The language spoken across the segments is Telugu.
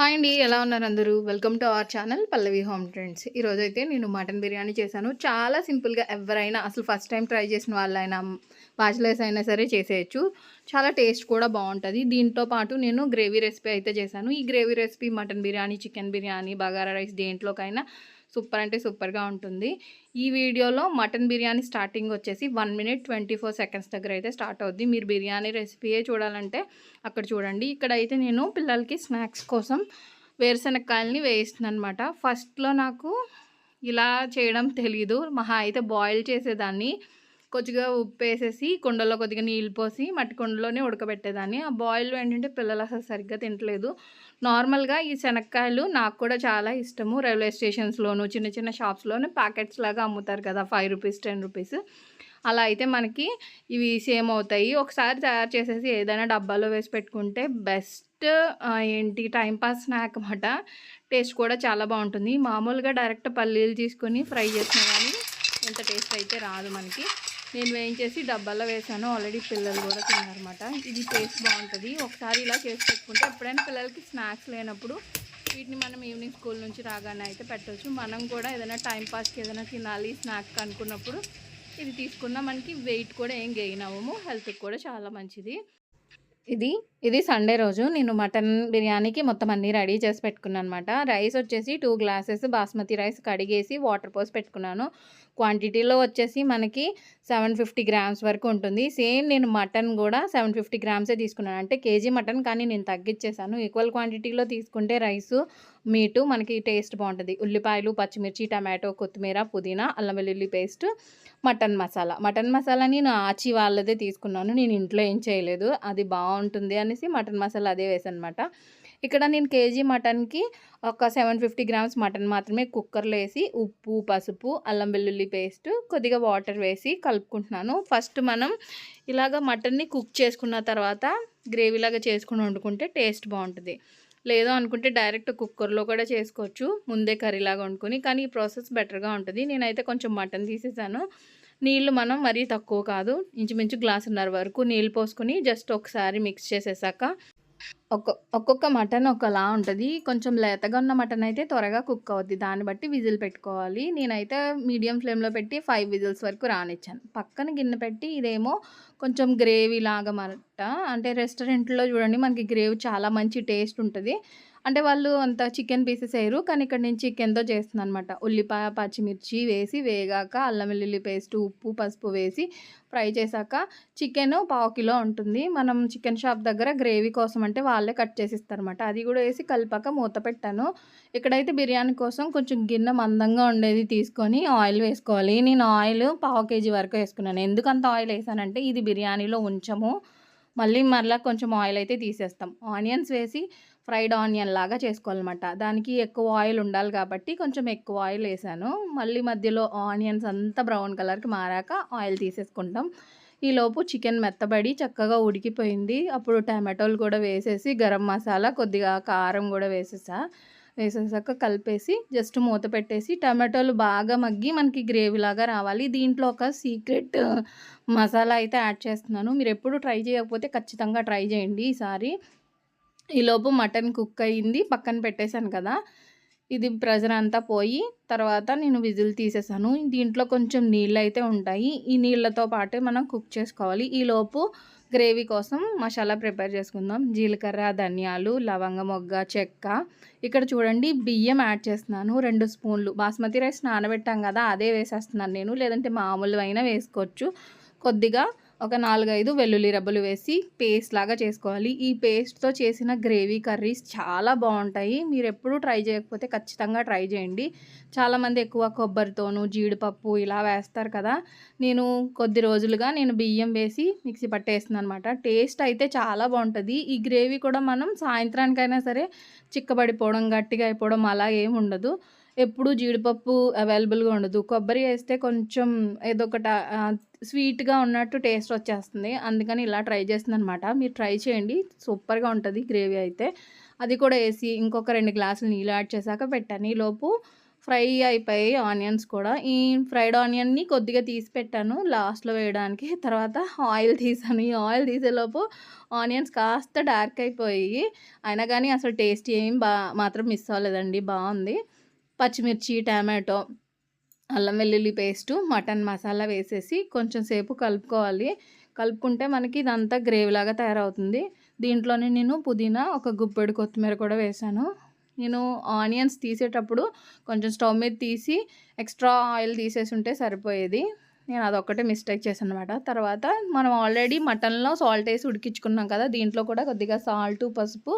హాయ్ అండి ఎలా ఉన్నారు అందరూ? Welcome to our channel Pallavi home trends ఈరోజు అయితే నేను మటన్ బిర్యానీ చేశాను. చాలా సింపుల్గా ఎవరైనా అసలు ఫస్ట్ టైం ట్రై చేసిన వాళ్ళైనా బ్యాచిలర్స్ అయినా సరే చేసేయచ్చు. చాలా టేస్ట్ కూడా బాగుంటుంది. దీంతో పాటు నేను గ్రేవీ రెసిపీ అయితే చేశాను. ఈ gravy recipe mutton biryani chicken biryani bagara rice దేంట్లోకైనా super అంటే సూపర్గా ఉంటుంది. ఈ వీడియోలో మటన్ బిర్యానీ స్టార్టింగ్ వచ్చేసి one minute twenty four seconds దగ్గర అయితే స్టార్ట్ అవుద్ది. మీరు బిర్యానీ రెసిపీయే చూడాలంటే అక్కడ చూడండి. ఇక్కడ అయితే నేను పిల్లలకి స్నాక్స్ కోసం వేరుశనక్కాయలని వేయిస్తున్నాను అనమాట ఫస్ట్లో నాకు ఇలా చేయడం తెలీదు. మహా అయితే బాయిల్ చేసేదాన్ని. కొద్దిగా ఉప్పు వేసేసి కుండలో కొద్దిగా నీళ్ళు పోసి మట్టి కుండలోనే ఉడకబెట్టేదాన్ని. ఆ బాయిల్ ఏంటంటే పిల్లలు అసలు సరిగ్గా తింటలేదు. నార్మల్గా ఈ శనక్కాయలు నాకు కూడా చాలా ఇష్టము. రైల్వే స్టేషన్స్లోను చిన్న చిన్న షాప్స్లోనూ ప్యాకెట్స్ లాగా అమ్ముతారు కదా ఫైవ్ రూపీస్ టెన్ రూపీస్ అలా అయితే మనకి ఇవి సేమ్ అవుతాయి. ఒకసారి తయారు చేసేసి ఏదైనా డబ్బాలో వేసి పెట్టుకుంటే బెస్ట్ ఏంటి టైంపాస్ స్నాక్ అన్నమాట. టేస్ట్ కూడా చాలా బాగుంటుంది. మామూలుగా డైరెక్ట్ పల్లీలు తీసుకొని ఫ్రై చేసినా కానీ ఎంత టేస్ట్ అయితే రాదు మనకి. నేను వేయించేసి డబ్బాలో వేసాను. ఆల్రెడీ పిల్లలు కూడా తిన్నారనమాట ఇది టేస్ట్ బాగుంటుంది. ఒకసారి ఇలా చేసి పెట్టుకుంటే ఎప్పుడైనా పిల్లలకి స్నాక్స్ లేనప్పుడు వీటిని మనం ఈవినింగ్ స్కూల్ నుంచి రాగానే అయితే పెట్టవచ్చు మనం కూడా ఏదైనా టైంపాస్కి ఏదైనా తినాలి స్నాక్ అనుకున్నప్పుడు ఇది తీసుకున్నా మనకి వెయిట్ కూడా ఏం గెయిన్ అవ్వము. హెల్త్కి కూడా చాలా మంచిది. ఇది ఇది సండే రోజు. నేను మటన్ బిర్యానీకి మొత్తం అన్నీ రెడీ చేసి పెట్టుకున్నాను అనమాట రైస్ వచ్చేసి టూ గ్లాసెస్ బాస్మతి రైస్ కడిగేసి వాటర్ పోసి పెట్టుకున్నాను. క్వాంటిటీలో వచ్చేసి మనకి సెవెన్ ఫిఫ్టీ గ్రామ్స్ వరకు ఉంటుంది. సేమ్ నేను మటన్ కూడా సెవెన్ ఫిఫ్టీ గ్రామ్సే తీసుకున్నాను. అంటే కేజీ మటన్ కానీ నేను తగ్గించేసాను ఈక్వల్ క్వాంటిటీలో తీసుకుంటే రైసు మీటు మనకి టేస్ట్ బాగుంటుంది. ఉల్లిపాయలు పచ్చిమిర్చి టమాటో కొత్తిమీర పుదీనా అల్లం వెల్లుల్లి paste mutton masala. Mutton masala నేను ఆచి వాళ్ళదే తీసుకున్నాను. నేను ఇంట్లో ఏం చేయలేదు. అది బాగుంటుంది అనేసి మటన్ మసాలా అదే వేసాను అనమాట ఇక్కడ నేను కేజీ మటన్కి ఒక సెవెన్ ఫిఫ్టీ గ్రామ్స్ మటన్ మాత్రమే కుక్కర్లో వేసి ఉప్పు పసుపు అల్లం వెల్లుల్లి పేస్ట్ కొద్దిగా వాటర్ వేసి కలుపుకుంటున్నాను. ఫస్ట్ మనం ఇలాగ మటన్ని కుక్ చేసుకున్న తర్వాత గ్రేవీలాగా చేసుకుని వండుకుంటే టేస్ట్ బాగుంటుంది. లేదు అనుకుంటే డైరెక్ట్ కుక్కర్లో కూడా చేసుకోవచ్చు. ముందే కర్రీలాగా వండుకొని కానీ ఈ ప్రాసెస్ బెటర్గా ఉంటుంది. నేనైతే కొంచెం మటన్ తీసేసాను. నీళ్ళు మనం మరీ తక్కువ కాదు. ఇంచుమించు గ్లాసున్నర వరకు నీళ్ళు పోసుకొని జస్ట్ ఒకసారి మిక్స్ చేసేసాక ఒక్క ఒక్కొక్క మటన్ ఒకలా ఉంటుంది. కొంచెం లేతగా ఉన్న మటన్ అయితే త్వరగా కుక్ అవుద్ది. దాన్ని బట్టి విజిల్ పెట్టుకోవాలి. నేనైతే మీడియం ఫ్లేమ్లో పెట్టి ఫైవ్ విజిల్స్ వరకు రానిచ్చాను. పక్కన గిన్నె పెట్టి ఇదేమో కొంచెం గ్రేవీ లాగా మరట. అంటే రెస్టారెంట్లో చూడండి మనకి గ్రేవీ చాలా మంచి టేస్ట్ ఉంటుంది. అంటే వాళ్ళు అంత చికెన్ పీసెస్ వేయరు. కానీ ఇక్కడ నేను చికెన్తో చేస్తున్నాను అనమాట ఉల్లిపాయ పచ్చిమిర్చి వేసి వేగాక అల్లం వెల్లుల్లి పేస్ట్ ఉప్పు పసుపు వేసి ఫ్రై చేశాక చికెన్ పావు కిలో ఉంటుంది. మనం చికెన్ షాప్ దగ్గర గ్రేవీ కోసం అంటే వాళ్ళే కట్ చేసి ఇస్తారనమాట అది కూడా వేసి కలిపాక మూత పెట్టాను. ఇక్కడైతే బిర్యానీ కోసం కొంచెం గిన్నె మందంగా ఉండేది తీసుకొని ఆయిల్ వేసుకోవాలి. నేను ఆయిల్ పావు కేజీ వరకు వేసుకున్నాను. ఎందుకు అంత ఆయిల్ వేసానంటే ఇది బిర్యానీలో ఉంచము. మళ్ళీ మరలా కొంచెం ఆయిల్ అయితే తీసేస్తాం. ఆనియన్స్ వేసి ఫ్రైడ్ ఆనియన్ లాగా చేసుకోవాలన్నమాట. దానికి ఎక్కువ ఆయిల్ ఉండాలి కాబట్టి కొంచెం ఎక్కువ ఆయిల్ వేసాను. మళ్ళీ మధ్యలో ఆనియన్స్ అంతా బ్రౌన్ కలర్కి మారాక ఆయిల్ తీసేసుకుంటాం. ఈలోపు చికెన్ మెత్తబడి చక్కగా ఉడికిపోయింది. అప్పుడు టమాటోలు కూడా వేసేసి గరం మసాలా కొద్దిగా కారం కూడా వేసేసా. వేసేసాక కలిపేసి జస్ట్ మూత పెట్టేసి టమాటోలు బాగా మగ్గి మనకి గ్రేవీ లాగా రావాలి. దీంట్లో ఒక సీక్రెట్ మసాలా అయితే యాడ్ చేస్తున్నాను. మీరు ఎప్పుడు ట్రై చేయకపోతే ఖచ్చితంగా ట్రై చేయండి ఈసారి. ఈలోపు మటన్ కుక్ అయ్యింది పక్కన పెట్టేశాను కదా. ఇది ప్రెజర్ అంతా పోయి తర్వాత నేను విజిల్ తీసేసాను దీంట్లో కొంచెం నీళ్ళు అయితే ఉంటాయి. ఈ నీళ్ళతో పాటే మనం కుక్ చేసుకోవాలి. ఈలోపు గ్రేవీ కోసం మసాలా ప్రిపేర్ చేసుకుందాం. జీలకర్ర ధనియాలు లవంగ మొగ్గ చెక్క. ఇక్కడ చూడండి బియ్యం యాడ్ చేస్తున్నాను. రెండు స్పూన్లు. బాస్మతి రైస్ నానబెట్టాం కదా అదే వేసేస్తున్నాను నేను. లేదంటే మామూలు అయినా వేసుకోవచ్చు. కొద్దిగా ఒక నాలుగైదు వెల్లుల్లి రబ్బలు వేసి పేస్ట్ లాగా చేసుకోవాలి. ఈ పేస్ట్తో చేసిన గ్రేవీ కర్రీస్ చాలా బాగుంటాయి. మీరు ఎప్పుడూ ట్రై చేయకపోతే ఖచ్చితంగా ట్రై చేయండి. చాలామంది ఎక్కువ కొబ్బరితోనూ జీడిపప్పు ఇలా వేస్తారు కదా. నేను కొద్ది రోజులుగా నేను బియ్యం వేసి మిక్సీ పట్టేస్తున్నాను అనమాట టేస్ట్ అయితే చాలా బాగుంటుంది. ఈ గ్రేవీ కూడా మనం సాయంత్రానికైనా సరే చిక్కబడిపోవడం గట్టిగా అయిపోవడం అలా ఏమి ఉండదు. ఎప్పుడు జీడిపప్పు అవైలబుల్గా ఉండదు. కొబ్బరి వేస్తే కొంచెం ఏదో ఒకటి స్వీట్గా ఉన్నట్టు టేస్ట్ వచ్చేస్తుంది. అందుకని ఇలా ట్రై చేస్తుందనమాట మీరు ట్రై చేయండి. సూపర్గా ఉంటుంది గ్రేవీ అయితే. అది కూడా వేసి ఇంకొక రెండు గ్లాసులు నీళ్ళు యాడ్ చేశాక పెట్టాను ఈలోపు ఫ్రై అయిపోయాయి ఆనియన్స్ కూడా. ఈ ఫ్రైడ్ ఆనియన్ని కొద్దిగా తీసి పెట్టాను. లాస్ట్లో వేయడానికి తర్వాత ఆయిల్ తీసాను. ఈ ఆయిల్ తీసేలోపు ఆనియన్స్ కాస్త డార్క్ అయిపోయి అయినా కానీ అసలు టేస్ట్ ఏం బా మాత్రం మిస్ అవ్వలేదండి. బాగుంది. పచ్చిమిర్చి టమాటో అల్లం వెల్లుల్లి పేస్టు మటన్ మసాలా వేసేసి కొంచెం సేపు కలుపుకోవాలి. కలుపుకుంటే మనకి ఇదంతా గ్రేవీ లాగా తయారవుతుంది. దీంట్లోనే నేను పుదీనా ఒక గుప్పెడు కొత్తిమీర కూడా వేసాను. నేను ఆనియన్స్ తీసేటప్పుడు కొంచెం స్టవ్ మీద తీసి ఎక్స్ట్రా ఆయిల్ తీసేసి ఉంటే సరిపోయేది. నేను అదొక్కటే మిస్టేక్ చేశాను అనమాట తర్వాత మనం ఆల్రెడీ మటన్లో సాల్ట్ వేసి ఉడికించుకున్నాం కదా దీంట్లో కూడా కొద్దిగా సాల్ట్ పసుపు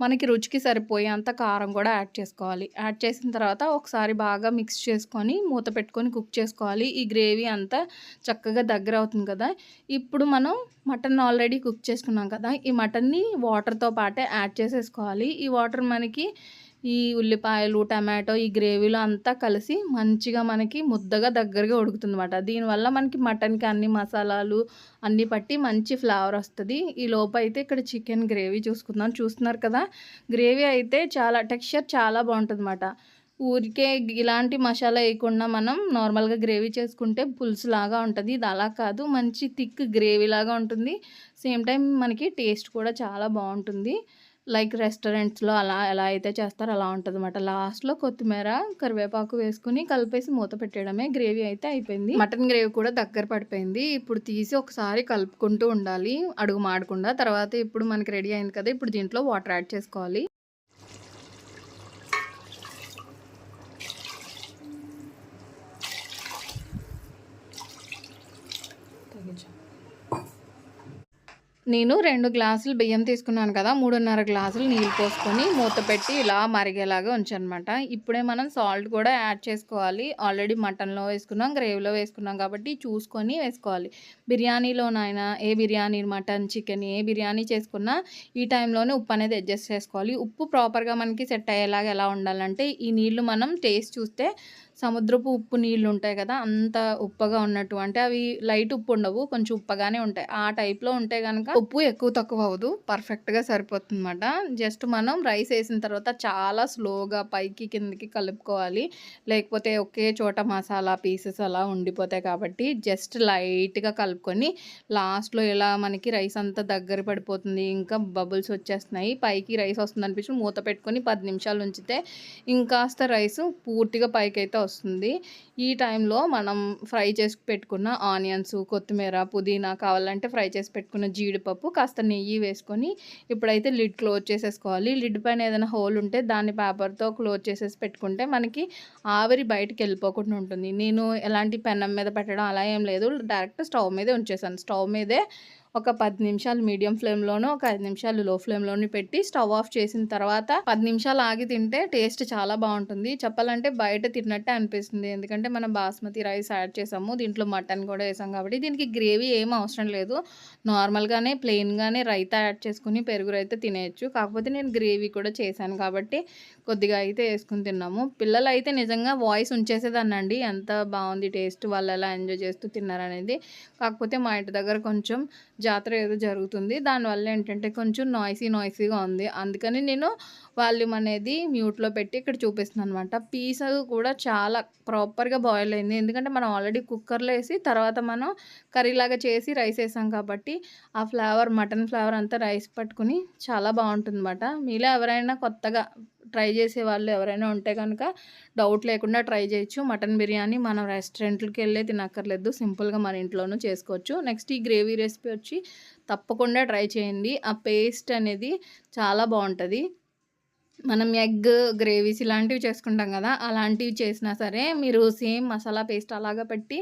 మనకి రుచికి సరిపోయేంత కారం కూడా యాడ్ చేసుకోవాలి. యాడ్ చేసిన తర్వాత ఒకసారి బాగా మిక్స్ చేసుకొని మూత పెట్టుకొని కుక్ చేసుకోవాలి. ఈ గ్రేవీ అంతా చక్కగా దగ్గర అవుతుంది కదా. ఇప్పుడు మనం మటన్ ఆల్రెడీ కుక్ చేసుకున్నాం కదా. ఈ మటన్ని వాటర్తో పాటే యాడ్ చేసేసుకోవాలి. ఈ వాటర్ మనకి ఈ ఉల్లిపాయలు టమాటో ఈ గ్రేవీలో అంతా కలిసి మంచిగా మనకి ముద్దగా దగ్గరగా ఉడుకుతుందన్నమాట. దీనివల్ల మనకి మటన్కి అన్ని మసాలాలు అన్నీ పట్టి మంచి ఫ్లేవర్ వస్తుంది. ఈ లోపు అయితే ఇక్కడ చికెన్ గ్రేవీ చూసుకుందాం. చూస్తున్నారు కదా గ్రేవీ అయితే చాలా టెక్స్చర్ చాలా బాగుంటుంది అన్నమాట ఊరికే ఇలాంటి మసాలా వేయకుండా మనం నార్మల్గా గ్రేవీ చేసుకుంటే పులుసు లాగా ఉంటుంది. ఇది అలా కాదు మంచి థిక్ గ్రేవీ లాగా ఉంటుంది. సేమ్ టైం మనకి టేస్ట్ కూడా చాలా బాగుంటుంది. లైక్ రెస్టారెంట్స్లో అలా ఎలా అయితే చేస్తారో అలా ఉంటుంది అనమాట లాస్ట్లో కొత్తిమీర కరివేపాకు వేసుకుని కలిపేసి మూత పెట్టడమే గ్రేవీ అయితే అయిపోయింది. మటన్ గ్రేవీ కూడా దగ్గర పడిపోయింది. ఇప్పుడు తీసి ఒకసారి కలుపుకుంటూ ఉండాలి. అడుగు మాడకుండా. తర్వాత ఇప్పుడు మనకి రెడీ అయింది కదా ఇప్పుడు దీంట్లో వాటర్ యాడ్ చేసుకోవాలి. నేను రెండు గ్లాసులు బియ్యం తీసుకున్నాను కదా మూడున్నర గ్లాసులు నీళ్ళు పోసుకొని మూత పెట్టి ఇలా మరిగేలాగా ఉంచనమాట. ఇప్పుడే మనం సాల్ట్ కూడా యాడ్ చేసుకోవాలి. ఆల్రెడీ మటన్లో వేసుకున్నాం గ్రేవీలో వేసుకున్నాం కాబట్టి చూసుకొని వేసుకోవాలి. బిర్యానీలోనైనా ఏ బిర్యానీ మటన్ చికెన్ ఏ బిర్యానీ చేసుకున్నా ఈ టైంలోనే ఉప్పు అనేది అడ్జస్ట్ చేసుకోవాలి. ఉప్పు ప్రాపర్గా మనకి సెట్ అయ్యేలాగా ఎలా ఉండాలంటే ఈ నీళ్ళు మనం టేస్ట్ చూస్తే సముద్రపు ఉప్పు నీళ్ళు ఉంటాయి కదా అంత ఉప్పగా ఉన్నట్టు. అంటే అవి లైట్ ఉప్పు ఉండవు కొంచెం ఉప్పగానే ఉంటాయి. ఆ టైప్లో ఉంటే కనుక ఉప్పు ఎక్కువ తక్కువ అవ్వదు పర్ఫెక్ట్గా సరిపోతుంది అనమాట జస్ట్ మనం రైస్ వేసిన తర్వాత చాలా స్లోగా పైకి కిందకి కలుపుకోవాలి. లేకపోతే ఒకే చోట మసాలా పీసెస్ అలా ఉండిపోతాయి కాబట్టి జస్ట్ లైట్గా కలుపుకొని లాస్ట్లో ఇలా మనకి రైస్ అంతా దగ్గర పడిపోతుంది ఇంకా బబుల్స్ వచ్చేస్తున్నాయి. పైకి రైస్ వస్తుంది అనిపించి మూత పెట్టుకొని పది నిమిషాలు ఉంచితే ఇంకాస్త రైస్ పూర్తిగా పైకి అయితే వస్తుంది. ఈ టైంలో మనం ఫ్రై చేసి పెట్టుకున్న ఆనియన్స్ కొత్తిమీర పుదీనా కావాలంటే ఫ్రై చేసి పెట్టుకున్న జీడిపప్పు కాస్త నెయ్యి వేసుకొని ఇప్పుడైతే లిడ్ క్లోజ్ చేసేసుకోవాలి. లిడ్ పైన ఏదైనా హోల్ ఉంటే దాన్ని పేపర్తో క్లోజ్ చేసేసి పెట్టుకుంటే మనకి ఆవిరి బయటకు వెళ్ళిపోకుండా ఉంటుంది. నేను ఎలాంటి పెన్నం మీద పెట్టడం అలా ఏం లేదు. డైరెక్ట్ స్టవ్ మీదే ఉంచేసాను. స్టవ్ మీదే ఒక పది నిమిషాలు మీడియం ఫ్లేమ్లోనూ ఒక ఐదు నిమిషాలు లో ఫ్లేమ్లోనూ పెట్టి స్టవ్ ఆఫ్ చేసిన తర్వాత పది నిమిషాలు ఆగి తింటే టేస్ట్ చాలా బాగుంటుంది. చెప్పాలంటే బయట తిన్నట్టే అనిపిస్తుంది. ఎందుకంటే మనం బాస్మతి రైస్ యాడ్ చేసాము దీంట్లో మటన్ కూడా వేసాం కాబట్టి దీనికి గ్రేవీ ఏం అవసరం లేదు. నార్మల్గానే ప్లెయిన్గానే రైతా యాడ్ చేసుకుని పెరుగు రైతే తినేయచ్చు. కాకపోతే నేను గ్రేవీ కూడా చేశాను కాబట్టి కొద్దిగా అయితే వేసుకుని తిన్నాము. పిల్లలు అయితే నిజంగా వాయిస్ ఉంచేసేదాన్నండి. ఎంత బాగుంది టేస్ట్ వాళ్ళు ఎలా ఎంజాయ్ చేస్తూ తిన్నారనేది. కాకపోతే మా ఇంటి దగ్గర కొంచెం జాతర ఏదో జరుగుతుంది. దానివల్ల ఏంటంటే కొంచెం నాయిసీ నాయిసీగా ఉంది. అందుకని నేను వాల్యూమ్ అనేది మ్యూట్లో పెట్టి ఇక్కడ చూపిస్తున్నాను అనమాట పీస్ కూడా చాలా ప్రాపర్గా బాయిల్ అయింది. ఎందుకంటే మనం ఆల్రెడీ కుక్కర్లో వేసి తర్వాత మనం కర్రీలాగా చేసి రైస్ వేసాం కాబట్టి ఆ ఫ్లేవర్ మటన్ ఫ్లేవర్ అంతా రైస్ పట్టుకుని చాలా బాగుంటుంది అనమాట మీలో ఎవరైనా కొత్తగా ట్రై చేసే వాళ్ళు ఎవరైనా ఉంటే కనుక డౌట్ లేకుండా ట్రై చేయొచ్చు. మటన్ బిర్యానీ మనం రెస్టారెంట్లకి వెళ్ళే తినక్కర్లేదు. సింపుల్గా మన ఇంట్లోనూ చేసుకోవచ్చు. నెక్స్ట్ ఈ గ్రేవీ రెసిపీ వచ్చి తప్పకుండా ట్రై చేయండి. ఆ పేస్ట్ అనేది చాలా బాగుంటుంది. మనం ఎగ్ గ్రేవీస్ ఇలాంటివి చేసుకుంటాం కదా అలాంటివి చేసినా సరే మీరు సేమ్ మసాలా పేస్ట్ అలాగా పెట్టి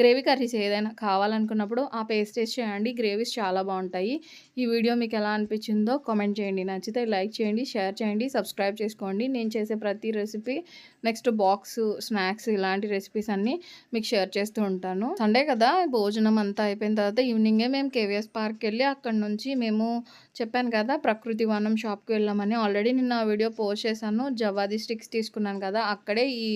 గ్రేవీ కర్రీస్ ఏదైనా కావాలనుకున్నప్పుడు ఆ పేస్ట్ వేసి చేయండి. గ్రేవీస్ చాలా బాగుంటాయి. ఈ వీడియో మీకు ఎలా అనిపించిందో కామెంట్ చేయండి. నచ్చితే లైక్ చేయండి షేర్ చేయండి సబ్స్క్రైబ్ చేసుకోండి. నేను చేసే ప్రతి రెసిపీ నెక్స్ట్ బాక్స్ స్నాక్స్ ఇలాంటి రెసిపీస్ అన్నీ మీకు షేర్ చేస్తూ ఉంటాను. సండే కదా భోజనం అంతా అయిపోయిన తర్వాత ఈవినింగే మేము కేవీఎస్ పార్క్ వెళ్ళి అక్కడ నుంచి మేము చెప్పాను కదా ప్రకృతి వనం షాప్కి వెళ్ళామని. ఆల్రెడీ నిన్న వీడియో వీడియో పోస్ట్ చేశాను. జవాది స్టిక్స్ తీసుకున్నాను కదా అక్కడే ఈ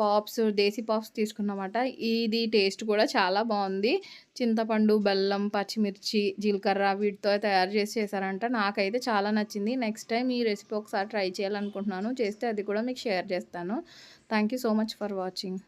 పాప్స్ దేశీ పాప్స్ తీసుకున్నమాట. ఇది టేస్ట్ కూడా చాలా బాగుంది. చింతపండు బెల్లం పచ్చిమిర్చి జీలకర్ర వీటితో తయారు చేసి చేశారంట. నాకైతే చాలా నచ్చింది. నెక్స్ట్ టైం ఈ రెసిపీ ఒకసారి ట్రై చేయాలనుకుంటున్నాను. చేస్తే అది కూడా మీకు షేర్ చేస్తాను. Thank you so much for watching